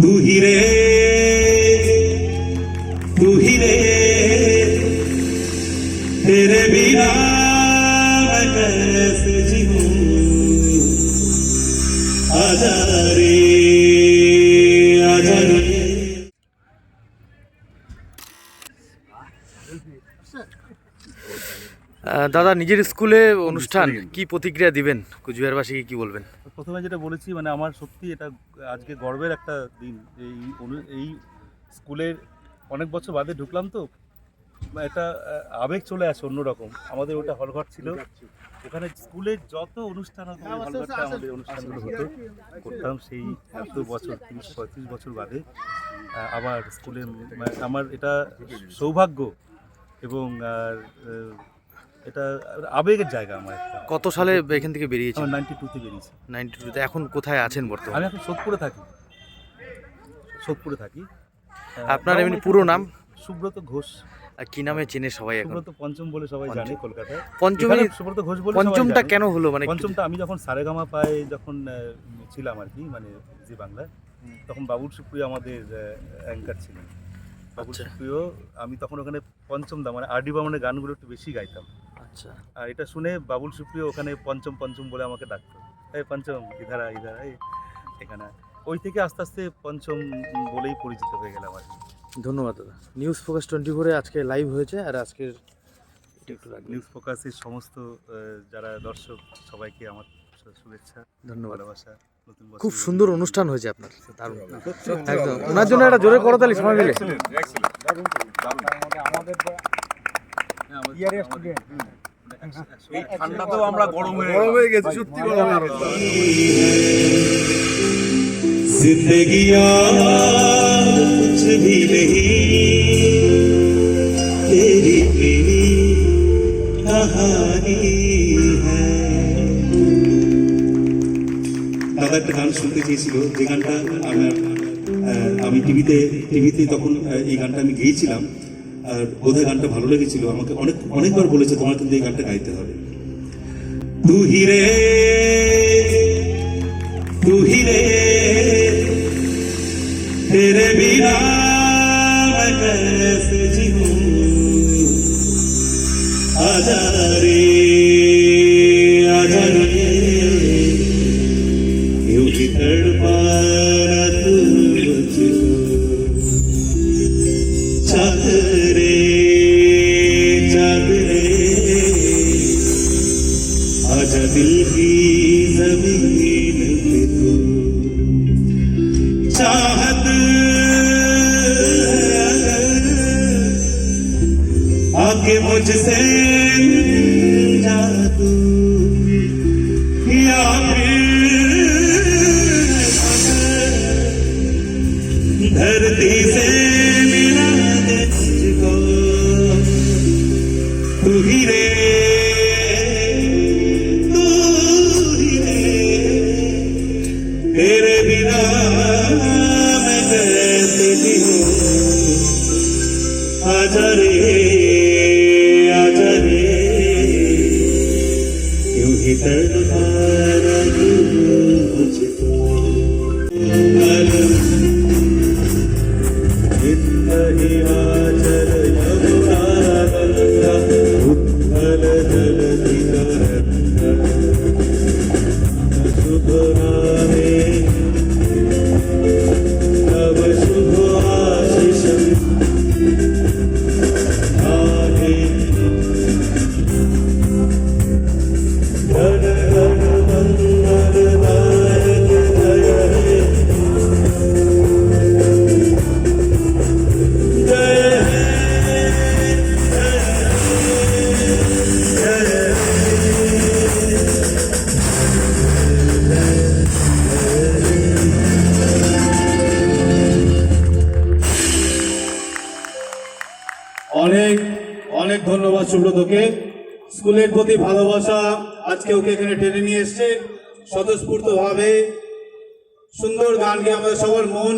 तू ही रे तू ही रे तेरे बिना मैं कैसे जीऊं आजा रे आजा रे আহ, দাদা নিজের স্কুলে অনুষ্ঠান কি প্রতিক্রিয়া দিবেন কুচবিহারবাসীকে কি বলবেন প্রথমে যেটা বলেছি মানে আমার সত্যি এটা আজকে গর্বের একটা দিন। এই এই স্কুলের অনেক বছর বাদে ঢুকলাম তো একটা আবেগ চলে আসে অন্যরকম। আমাদের ওটা হলঘর ছিল। ওখানে স্কুলের যত অনুষ্ঠান হতো হলঘরটা আমাদের অনুষ্ঠানগুলো হতো। করতাম সেই এত বছর তিরিশ পঁয়ত্রিশ বছর বাদে আবার স্কুলে মানে আমার এটা সৌভাগ্য এবং আর, এটা আবেগের জায়গা আমার একটা। কত সালে এখান থেকে বেরিয়েছেন? আমার নাইনটি টুতে বেরিয়েছি। নাইনটি টুতে এখন কোথায় আছেন আমি বর্তমানে এখন সোদপুরে থাকি। সোদপুরে থাকি। আপনার এমনি পুরো নাম? সুব্রত ঘোষ। আর কি নামে চেনে সবাই এখন? সুব্রত পঞ্চম বলে সবাই জানে কলকাতায়। পঞ্চমী সুব্রত ঘোষ বলে পঞ্চমটা কেন হলো? মানে পঞ্চমটা আমি যখন সারেগামা পায়ে যখন ছিলাম আর কি মানে জি বাংলায় তখন বাবুল সুপ্রিয় আমাদের অ্যাঙ্কার ছিলেন। বাবুল আচ্ছা। সুপ্রিয় আমি তখন ওখানে পঞ্চম দা মানে আর ডি বামনের গানগুলো একটু বেশি গাইতাম। আচ্ছা। আর এটা শুনে বাবুল সুপ্রিয় ওখানে পঞ্চম পঞ্চম বলে আমাকে ডাকতো। এই পঞ্চম ইধারা ইধারা এই এখানে ওই থেকে আস্তে আস্তে পঞ্চম বলেই পরিচিত হয়ে গেলাম আর ধন্যবাদ দাদা। নিউজ ফোকাস টোয়েন্টি ফোরে আজকে লাইভ হয়েছে আর আজকের। নিউজ ফোকাসের সমস্ত যারা দর্শক সবাইকে আমার শুভেচ্ছা ধন্যবাদ। ভালোবাসা নতুন খুব সুন্দর অনুষ্ঠান হয়েছে আপনার। দারুণ। একদম। ওনার জন্য একটা জোরে করতালি সবাই মিলে। ঠান্ডাতেও আমরা গরম হয়ে গেছি সত্যি গরম হয়ে গেছি जिंदगी कुछ भी नहीं तेरी मेरी कहानी है দাদা একটা গান শুনতে চেয়েছিল যে গানটা আমার আহ, আমি টিভিতে টিভিতে তখন আহ, এই গানটা আমি গেয়েছিলাম আর বোধহয় গানটা ভালো লেগেছিল আমাকে অনেক অনেকবার বলেছে তোমার কিন্তু এই গানটা গাইতে হবে তু হি রে तू ही रे तेरे बिना मैं कैसे जीऊं आजा रे चाहत। आके मुझसे जा तू। धरती से आजरे आजरे क्यों ही तड़पा ধন্যবাদ সুব্রতকে স্কুলের প্রতি ভালোবাসা আজকে ওকে এখানে টেনে নিয়ে এসছে। স্বতঃস্ফূর্ত ভাবে সুন্দর গান গিয়ে আমাদের সবার মন